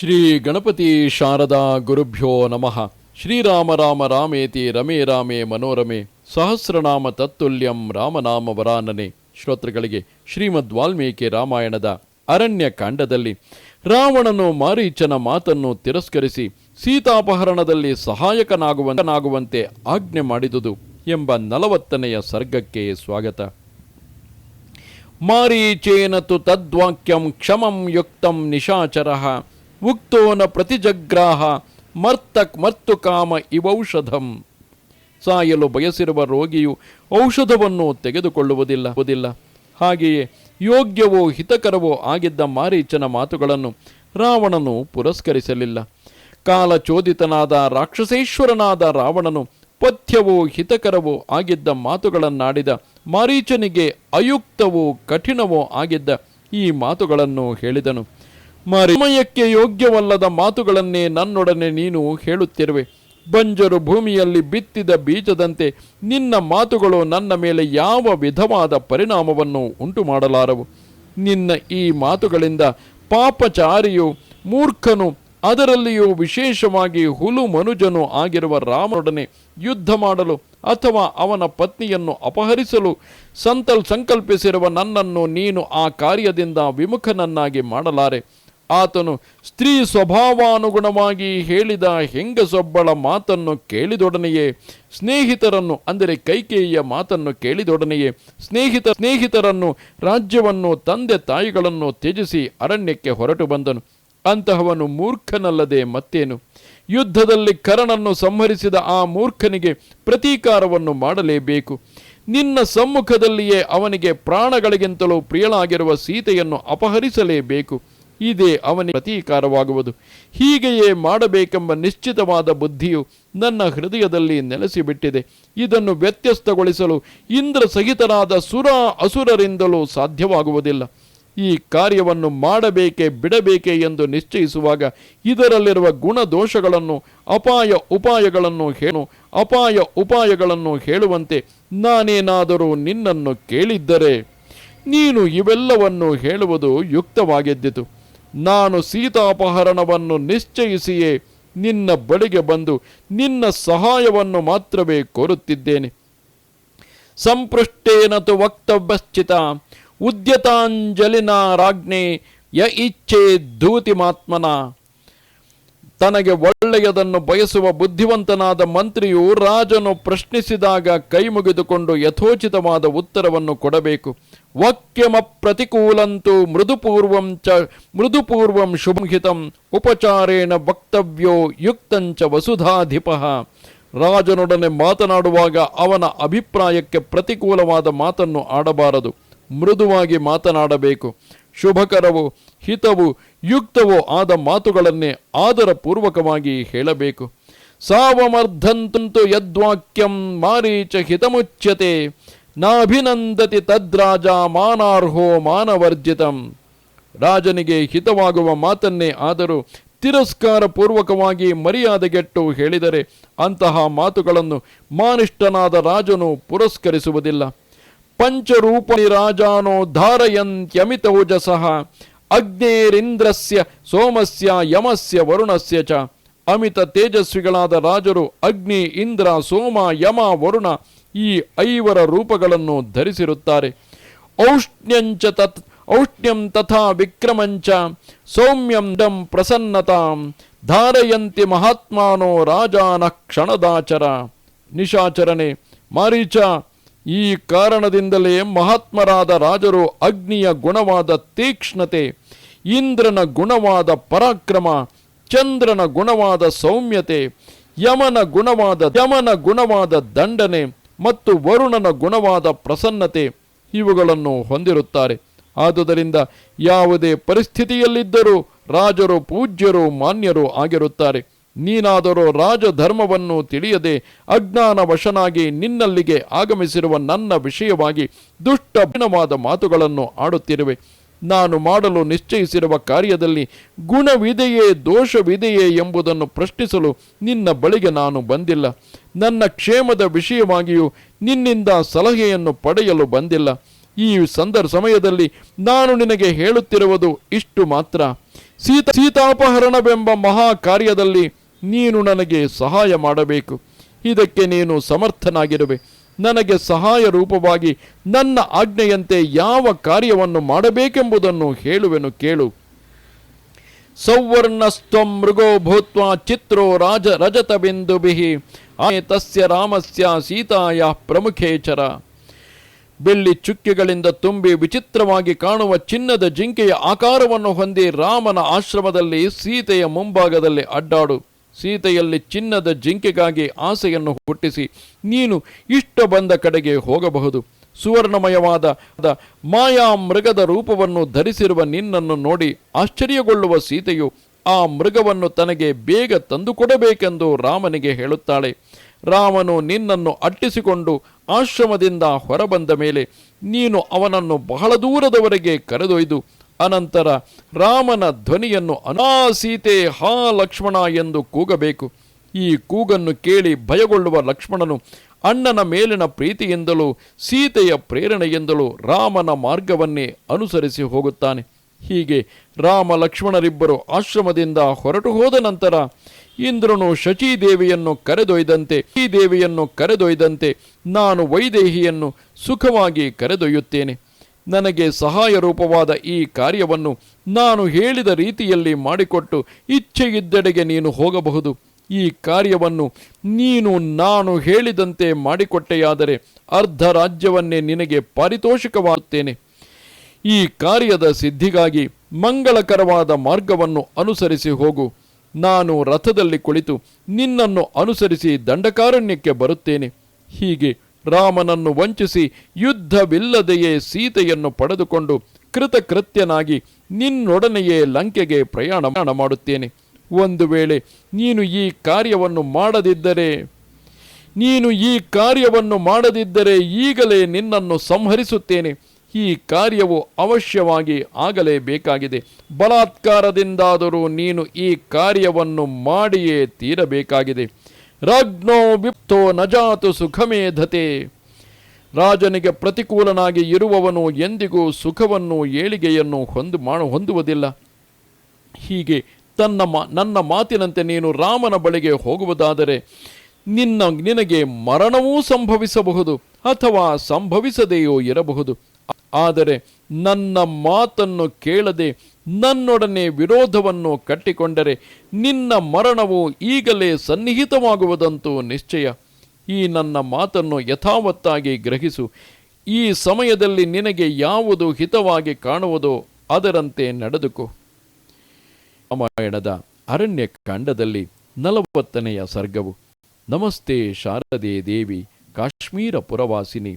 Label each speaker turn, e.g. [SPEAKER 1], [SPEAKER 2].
[SPEAKER 1] ಶ್ರೀ ಗಣಪತಿ ಶಾರದಾ ಗುರುಭ್ಯೋ ನಮಃ. ಶ್ರೀರಾಮ ರಾಮ ರಾಮೇತಿ ರಮೇ ರಾಮೇ ಮನೋರಮೆ. ಸಹಸ್ರನಾಮ ತತ್ತುಲ್ಯಂ ರಾಮನಾಮ ವರಾನನೆ. ಶ್ರೋತೃಗಳಿಗೆ ಶ್ರೀಮದ್ ವಾಲ್ಮೀಕಿ ರಾಮಾಯಣದ ಅರಣ್ಯ ಕಾಂಡದಲ್ಲಿ ರಾವಣನು ಮಾರೀಚನ ಮಾತನ್ನು ತಿರಸ್ಕರಿಸಿ ಸೀತಾಪಹರಣದಲ್ಲಿ ಸಹಾಯಕನಾಗುವಂತನಾಗುವಂತೆ ಆಜ್ಞೆ ಮಾಡಿದುದು ಎಂಬ ನಲವತ್ತನೆಯ ಸರ್ಗಕ್ಕೆ ಸ್ವಾಗತ. ಮಾರೀಚೇನ ತು ತದ್ವಾಕ್ಯಂ ಕ್ಷಮಂ ಯುಕ್ತಂ ನಿಶಾಚರಃ. ಉಕ್ತೋ ನ ಪ್ರತಿಜಗ್ರಾಹ, ಮರ್ತಕ್ ಮರ್ತು ಕಾಮ ಇವೌಷಧಂ. ಸಾಯಲು ಬಯಸಿರುವ ರೋಗಿಯು ಔಷಧವನ್ನು ತೆಗೆದುಕೊಳ್ಳುವುದಿಲ್ಲ ವುದಿಲ್ಲ. ಹಾಗೆಯೇ ಯೋಗ್ಯವೋ ಹಿತಕರವೋ ಆಗಿದ್ದ ಮಾರೀಚನ ಮಾತುಗಳನ್ನು ರಾವಣನು ಪುರಸ್ಕರಿಸಲಿಲ್ಲ. ಕಾಲಚೋದಿತನಾದ ರಾಕ್ಷಸೇಶ್ವರನಾದ ರಾವಣನು ಪಥ್ಯವೋ ಹಿತಕರವೋ ಆಗಿದ್ದ ಮಾತುಗಳನ್ನಾಡಿದ ಮಾರೀಚನಿಗೆ ಅಯುಕ್ತವೋ ಕಠಿಣವೋ ಆಗಿದ್ದ ಈ ಮಾತುಗಳನ್ನು ಹೇಳಿದನು. ಮಾರಿ, ಸಮಯಕ್ಕೆ ಯೋಗ್ಯವಲ್ಲದ ಮಾತುಗಳನ್ನೇ ನನ್ನೊಡನೆ ನೀನು ಹೇಳುತ್ತಿರುವೆ. ಬಂಜರು ಭೂಮಿಯಲ್ಲಿ ಬಿತ್ತಿದ ಬೀಜದಂತೆ ನಿನ್ನ ಮಾತುಗಳು ನನ್ನ ಮೇಲೆ ಯಾವ ವಿಧವಾದ ಪರಿಣಾಮವನ್ನು ಉಂಟು ಮಾಡಲಾರವು ನಿನ್ನ ಈ ಮಾತುಗಳಿಂದ ಪಾಪಚಾರಿಯು ಮೂರ್ಖನು, ಅದರಲ್ಲಿಯೂ ವಿಶೇಷವಾಗಿ ಹುಲು ಮನುಜನು ಆಗಿರುವ ರಾಮನೊಡನೆ ಯುದ್ಧ ಮಾಡಲು ಅಥವಾ ಅವನ ಪತ್ನಿಯನ್ನು ಅಪಹರಿಸಲು ಸಂತಲ್ ಸಂಕಲ್ಪಿಸಿರುವ ನನ್ನನ್ನು ನೀನು ಆ ಕಾರ್ಯದಿಂದ ವಿಮುಖನನ್ನಾಗಿ ಮಾಡಲಾರೆ. ಆತನು ಸ್ತ್ರೀ ಸ್ವಭಾವಾನುಗುಣವಾಗಿ ಹೇಳಿದ ಹೆಂಗಸೊಬ್ಬಳ ಮಾತನ್ನು ಕೇಳಿದೊಡನೆಯೇ, ಸ್ನೇಹಿತರನ್ನು, ಅಂದರೆ ಕೈಕೇಯಿಯ ಮಾತನ್ನು ಕೇಳಿದೊಡನೆಯೇ, ಸ್ನೇಹಿತ, ಸ್ನೇಹಿತರನ್ನು, ರಾಜ್ಯವನ್ನು, ತಂದೆ ತಾಯಿಗಳನ್ನು ತ್ಯಜಿಸಿ ಅರಣ್ಯಕ್ಕೆ ಹೊರಟು ಬಂದನು. ಅಂತಹವನು ಮೂರ್ಖನಲ್ಲದೆ ಮತ್ತೇನು? ಯುದ್ಧದಲ್ಲಿ ಕರಣನ್ನು ಸಂಹರಿಸಿದ ಆ ಮೂರ್ಖನಿಗೆ ಪ್ರತೀಕಾರವನ್ನು ಮಾಡಲೇಬೇಕು. ನಿನ್ನ ಸಮ್ಮುಖದಲ್ಲಿಯೇ ಅವನಿಗೆ ಪ್ರಾಣಗಳಿಗಿಂತಲೂ ಪ್ರಿಯಳಾಗಿರುವ ಸೀತೆಯನ್ನು ಅಪಹರಿಸಲೇಬೇಕು. ಇದೇ ಅವನಿಗೆ ಪ್ರತೀಕಾರವಾಗುವುದು. ಹೀಗೆಯೇ ಮಾಡಬೇಕೆಂಬ ನಿಶ್ಚಿತವಾದ ಬುದ್ಧಿಯು ನನ್ನ ಹೃದಯದಲ್ಲಿ ನೆಲೆಸಿಬಿಟ್ಟಿದೆ. ಇದನ್ನು ವ್ಯತ್ಯಸ್ತಗೊಳಿಸಲು ಇಂದ್ರ ಸಹಿತರಾದ ಸುರ ಅಸುರರಿಂದಲೂ ಸಾಧ್ಯವಾಗುವುದಿಲ್ಲ. ಈ ಕಾರ್ಯವನ್ನು ಮಾಡಬೇಕೆ ಬಿಡಬೇಕೆ ಎಂದು ನಿಶ್ಚಯಿಸುವಾಗ ಇದರಲ್ಲಿರುವ ಗುಣದೋಷಗಳನ್ನು, ಅಪಾಯ ಉಪಾಯಗಳನ್ನು ಹೇಳು, ಅಪಾಯ ಉಪಾಯಗಳನ್ನು ಹೇಳುವಂತೆ ನಾನೇನಾದರೂ ನಿನ್ನನ್ನು ಕೇಳಿದ್ದರೆ ನೀನು ಇವೆಲ್ಲವನ್ನು ಹೇಳುವುದು ಯುಕ್ತವಾಗಿದ್ದಿತು. ನಾನು ಸೀತಾಪಹರಣವನ್ನು ನಿಶ್ಚಯಿಸಿಯೇ ನಿನ್ನ ಬಳಿಗೆ ಬಂದು ನಿನ್ನ ಸಹಾಯವನ್ನು ಮಾತ್ರವೇ ಕೋರುತ್ತಿದ್ದೇನೆ. ಸಂಪೃಷ್ಟೇನತು ವಕ್ತವ್ಯಶ್ಚಿತ ಉದ್ಯತಾಂಜಲಿನ ರಾಜ್ಞೆ ಯ ಇಚ್ಛೆ ಧೂತಿಮಾತ್ಮನ. ತನಗೆ ಒಳ್ಳೆಯದನ್ನು ಬಯಸುವ ಬುದ್ಧಿವಂತನಾದ ಮಂತ್ರಿಯು ರಾಜನು ಪ್ರಶ್ನಿಸಿದಾಗ ಕೈ ಮುಗಿದುಕೊಂಡು ಯಥೋಚಿತವಾದ ಉತ್ತರವನ್ನು ಕೊಡಬೇಕು. ವಾಕ್ಯಮ ಪ್ರತಿಕೂಲಂತೂ ಮೃದುಪೂರ್ವಂ ಚ ಮೃದುಪೂರ್ವಂ ಶುಭಂಹಿತಂ ಉಪಚಾರೇಣ ವಕ್ತವ್ಯೋ ಯುಕ್ತಂಚ ವಸುಧಾಧಿಪ. ರಾಜನೊಡನೆ ಮಾತನಾಡುವಾಗ ಅವನ ಅಭಿಪ್ರಾಯಕ್ಕೆ ಪ್ರತಿಕೂಲವಾದ ಮಾತನ್ನು ಆಡಬಾರದು. ಮೃದುವಾಗಿ ಮಾತನಾಡಬೇಕು. ಶುಭಕರವೋ, ಹಿತವು, ಯುಕ್ತವೋ ಆದ ಮಾತುಗಳನ್ನೇ ಆದರಪೂರ್ವಕವಾಗಿ ಹೇಳಬೇಕು. ಸಾವಮರ್ಧಂತಂತು ಯದ್ವಾಕ್ಯಂ ಮಾರೀಚ ಹಿತಮುಚ್ಯತೆ, ನಾಭಿನಂದತಿ ತದ್ರಾಜ ಮಾನಾರ್ಹೋ ಮಾನವರ್ಜಿತಂ. ರಾಜನಿಗೆ ಹಿತವಾಗುವ ಮಾತನ್ನೇ ಆದರೂ ತಿರಸ್ಕಾರ ಪೂರ್ವಕವಾಗಿ ಮರ್ಯಾದೆಗೆಟ್ಟು ಹೇಳಿದರೆ ಅಂತಹ ಮಾತುಗಳನ್ನು ಮಾನಿಷ್ಠನಾದ ರಾಜನು ಪುರಸ್ಕರಿಸುವುದಿಲ್ಲ. ಪಂಚರೂಪಣಿ ರಾಜಾನೋ ಧಾರಯಂತ್ಯಮಿತೌಜಸಃ ಅಗ್ನೇರಿಂದ್ರಸ್ಯ ಸೋಮಸ್ಯ ಯಮಸ್ಯ ವರುಣಸ್ಯ ಚ. ಅಮಿತ ತೇಜಸ್ವಿಗಳಾದ ರಾಜರು ಅಗ್ನಿ, ಇಂದ್ರ, ಸೋಮ, ಯಮ, ವರುಣ ಈ ಐವರ ರೂಪಗಳನ್ನು ಧರಿಸಿರುತ್ತಾರೆ. ಔಷ್ಣ್ಯಂಚ ತತ್, ಔಷ್ಣ್ಯಂ ತಥಾ ವಿಕ್ರಮಂಚ ಸೌಮ್ಯಂ ಡಂ ಪ್ರಸನ್ನತಾಂ. ಧಾರಯಂತಿ ಮಹಾತ್ಮಾನೋ ರಾಜಾನ ಕ್ಷಣದಾಚರ. ನಿಶಾಚರಣೆ, ಮಾರೀಚ. ಈ ಕಾರಣದಿಂದಲೇ ಮಹಾತ್ಮರಾದ ರಾಜರು ಅಗ್ನಿಯ ಗುಣವಾದ ತೀಕ್ಷ್ಣತೆ, ಇಂದ್ರನ ಗುಣವಾದ ಪರಾಕ್ರಮ, ಚಂದ್ರನ ಗುಣವಾದ ಸೌಮ್ಯತೆ, ಯಮನ ಗುಣವಾದ ಯಮನ ಗುಣವಾದ ದಂಡನೆ ಮತ್ತು ವರುಣನ ಗುಣವಾದ ಪ್ರಸನ್ನತೆ ಇವುಗಳನ್ನು ಹೊಂದಿರುತ್ತಾರೆ. ಆದುದರಿಂದ ಯಾವುದೇ ಪರಿಸ್ಥಿತಿಯಲ್ಲಿದ್ದರೂ ರಾಜರು ಪೂಜ್ಯರು ಮಾನ್ಯರು ಆಗಿರುತ್ತಾರೆ. ನೀನಾದರೂ ರಾಜಧರ್ಮವನ್ನು ತಿಳಿಯದೆ ಅಜ್ಞಾನವಶನಾಗಿ ನಿನ್ನಲ್ಲಿಗೆ ಆಗಮಿಸಿರುವ ನನ್ನ ವಿಷಯವಾಗಿ ದುಷ್ಟಭಿನವಾದ ಮಾತುಗಳನ್ನು ಆಡುತ್ತಿರುವೆ. ನಾನು ಮಾಡಲು ನಿಶ್ಚಯಿಸಿರುವ ಕಾರ್ಯದಲ್ಲಿ ಗುಣವಿದೆಯೇ ದೋಷವಿದೆಯೇ ಎಂಬುದನ್ನು ಪ್ರಶ್ನಿಸಲು ನಿನ್ನ ಬಳಿಗೆ ನಾನು ಬಂದಿಲ್ಲ. ನನ್ನ ಕ್ಷೇಮದ ವಿಷಯವಾಗಿಯೂ ನಿನ್ನಿಂದ ಸಲಹೆಯನ್ನು ಪಡೆಯಲು ಬಂದಿಲ್ಲ. ಈ ಸಂದರ್ ಸಮಯದಲ್ಲಿ ನಾನು ನಿನಗೆ ಹೇಳುತ್ತಿರುವುದು ಇಷ್ಟು ಮಾತ್ರ. ಸೀತ ಸೀತಾಪಹರಣವೆಂಬ ಮಹಾ ಕಾರ್ಯದಲ್ಲಿ ನೀನು ನನಗೆ ಸಹಾಯ ಮಾಡಬೇಕು. ಇದಕ್ಕೆ ನೀನು ಸಮರ್ಥನಾಗಿರುವೆ. ನನಗೆ ಸಹಾಯ ರೂಪವಾಗಿ ನನ್ನ ಆಜ್ಞೆಯಂತೆ ಯಾವ ಕಾರ್ಯವನ್ನು ಮಾಡಬೇಕೆಂಬುದನ್ನು ಹೇಳುವೆನು ಕೇಳು. ಸೌವರ್ಣಸ್ತ್ವ ಮೃಗೋ ಭೂತ್ವ ಚಿತ್ರೋ ರಾಜ ರಜತ ಬಿಂದುಭಿಹಿ ಆನೆ ತಸ್ಯ ರಾಮಸ್ಯ ಸೀತಾಯ ಪ್ರಮುಖೇಚರ. ಬೆಳ್ಳಿ ಚುಕ್ಕೆಗಳಿಂದ ತುಂಬಿ ವಿಚಿತ್ರವಾಗಿ ಕಾಣುವ ಚಿನ್ನದ ಜಿಂಕೆಯ ಆಕಾರವನ್ನು ಹೊಂದಿ ರಾಮನ ಆಶ್ರಮದಲ್ಲಿ ಸೀತೆಯ ಮುಂಭಾಗದಲ್ಲಿ ಅಡ್ಡಾಡು. ಸೀತೆಯಲ್ಲಿ ಚಿನ್ನದ ಜಿಂಕೆಗಾಗಿ ಆಸೆಯನ್ನು ಹುಟ್ಟಿಸಿ, ನೀನು ಇಷ್ಟ ಬಂದ ಕಡೆಗೆ ಹೋಗಬಹುದು. ಸುವರ್ಣಮಯವಾದ ಮಾಯಾ ಮೃಗದ ರೂಪವನ್ನು ಧರಿಸಿರುವ ನಿನ್ನನ್ನು ನೋಡಿ ಆಶ್ಚರ್ಯಗೊಳ್ಳುವ ಸೀತೆಯು ಆ ಮೃಗವನ್ನು ತನಗೆ ಬೇಗ ತಂದುಕೊಡಬೇಕೆಂದು ರಾಮನಿಗೆ ಹೇಳುತ್ತಾಳೆ. ರಾಮನು ನಿನ್ನನ್ನು ಅಟ್ಟಿಸಿಕೊಂಡು ಆಶ್ರಮದಿಂದ ಹೊರಬಂದ ಮೇಲೆ ನೀನು ಅವನನ್ನು ಬಹಳ ದೂರದವರೆಗೆ ಕರೆದೊಯ್ದು ಅನಂತರ ರಾಮನ ಧ್ವನಿಯನ್ನು ಅನಾ ಸೀತೆ ಹಾ ಲಕ್ಷ್ಮಣ ಎಂದು ಕೂಗಬೇಕು. ಈ ಕೂಗನ್ನು ಕೇಳಿ ಭಯಗೊಳ್ಳುವ ಲಕ್ಷ್ಮಣನು ಅಣ್ಣನ ಮೇಲಿನ ಪ್ರೀತಿಯಿಂದಲೂ ಸೀತೆಯ ಪ್ರೇರಣೆಯಿಂದಲೂ ರಾಮನ ಮಾರ್ಗವನ್ನೇ ಅನುಸರಿಸಿ ಹೋಗುತ್ತಾನೆ. ಹೀಗೆ ರಾಮ ಲಕ್ಷ್ಮಣರಿಬ್ಬರು ಆಶ್ರಮದಿಂದ ಹೊರಟು ಹೋದ ನಂತರ ಇಂದ್ರನು ಶಚೀದೇವಿಯನ್ನು ಕರೆದೊಯ್ದಂತೆ ಈ ದೇವಿಯನ್ನು ಕರೆದೊಯ್ದಂತೆ ನಾನು ವೈದೇಹಿಯನ್ನು ಸುಖವಾಗಿ ಕರೆದೊಯ್ಯುತ್ತೇನೆ. ನನಗೆ ಸಹಾಯ ರೂಪವಾದ ಈ ಕಾರ್ಯವನ್ನು ನಾನು ಹೇಳಿದ ರೀತಿಯಲ್ಲಿ ಮಾಡಿಕೊಟ್ಟು ಇಚ್ಛೆಯಿದ್ದೆಡೆಗೆ ನೀನು ಹೋಗಬಹುದು. ಈ ಕಾರ್ಯವನ್ನು ನೀನು ನಾನು ಹೇಳಿದಂತೆ ಮಾಡಿಕೊಟ್ಟೆಯಾದರೆ ಅರ್ಧ ರಾಜ್ಯವನ್ನೇ ನಿನಗೆ ಪಾರಿತೋಷಿಕವಾಗುತ್ತೇನೆ. ಈ ಕಾರ್ಯದ ಸಿದ್ಧಿಗಾಗಿ ಮಂಗಳಕರವಾದ ಮಾರ್ಗವನ್ನು ಅನುಸರಿಸಿ ಹೋಗು. ನಾನು ರಥದಲ್ಲಿ ಕುಳಿತು ನಿನ್ನನ್ನು ಅನುಸರಿಸಿ ದಂಡಕಾರಣ್ಯಕ್ಕೆ ಬರುತ್ತೇನೆ. ಹೀಗೆ ರಾಮನನ್ನು ವಂಚಿಸಿ ಯುದ್ಧವಿಲ್ಲದೆಯೇ ಸೀತೆಯನ್ನು ಪಡೆದುಕೊಂಡು ಕೃತಕೃತ್ಯನಾಗಿ ನಿನ್ನೊಡನೆಯೇ ಲಂಕೆಗೆ ಪ್ರಯಾಣ ಮಾಡುತ್ತೇನೆ. ಒಂದು ವೇಳೆ ನೀನು ಈ ಕಾರ್ಯವನ್ನು ಮಾಡದಿದ್ದರೆ, ನೀನು ಈ ಕಾರ್ಯವನ್ನು ಮಾಡದಿದ್ದರೆ ಈಗಲೇ ನಿನ್ನನ್ನು ಸಂಹರಿಸುತ್ತೇನೆ. ಈ ಕಾರ್ಯವು ಅವಶ್ಯವಾಗಿ ಆಗಲೇಬೇಕಾಗಿದೆ. ಬಲಾತ್ಕಾರದಿಂದಾದರೂ ನೀನು ಈ ಕಾರ್ಯವನ್ನು ಮಾಡಿಯೇ ತೀರಬೇಕಾಗಿದೆ. ರಾಜ್ಞೋ ವಿಪ್ತೋ ನಜಾತು ಸುಖಮೇಧತೆ ರಾಜನಿಗೆ ಪ್ರತಿಕೂಲನಾಗಿ ಇರುವವನು ಎಂದಿಗೂ ಸುಖವನ್ನು, ಏಳಿಗೆಯನ್ನು ಹೊಂದು ಮಾಡು ಹೊಂದುವುದಿಲ್ಲ. ಹೀಗೆ ತನ್ನ ಮಾ, ನನ್ನ ಮಾತಿನಂತೆ ನೀನು ರಾಮನ ಬಳಿಗೆ ಹೋಗುವುದಾದರೆ ನಿನ್ನ, ನಿನಗೆ ಮರಣವೂ ಸಂಭವಿಸಬಹುದು ಅಥವಾ ಸಂಭವಿಸದೆಯೋ ಇರಬಹುದು. ಆದರೆ ನನ್ನ ಮಾತನ್ನು ಕೇಳದೆ ನನ್ನೊಡನೆ ವಿರೋಧವನ್ನು ಕಟ್ಟಿಕೊಂಡರೆ ನಿನ್ನ ಮರಣವು ಈಗಲೇ ಸನ್ನಿಹಿತವಾಗುವುದಂತೂ ನಿಶ್ಚಯ. ಈ ನನ್ನ ಮಾತನ್ನು ಯಥಾವತ್ತಾಗಿ ಗ್ರಹಿಸು. ಈ ಸಮಯದಲ್ಲಿ ನಿನಗೆ ಯಾವುದು ಹಿತವಾಗಿ ಕಾಣುವುದೋ ಅದರಂತೆ ನಡೆದುಕೋ. ರಾಮಾಯಣದ ಅರಣ್ಯ ಕಾಂಡದಲ್ಲಿ ನಲವತ್ತನೆಯ ಸರ್ಗವು. ನಮಸ್ತೆ ಶಾರದೆ ದೇವಿ, ಕಾಶ್ಮೀರ ಪುರವಾಸಿನಿ.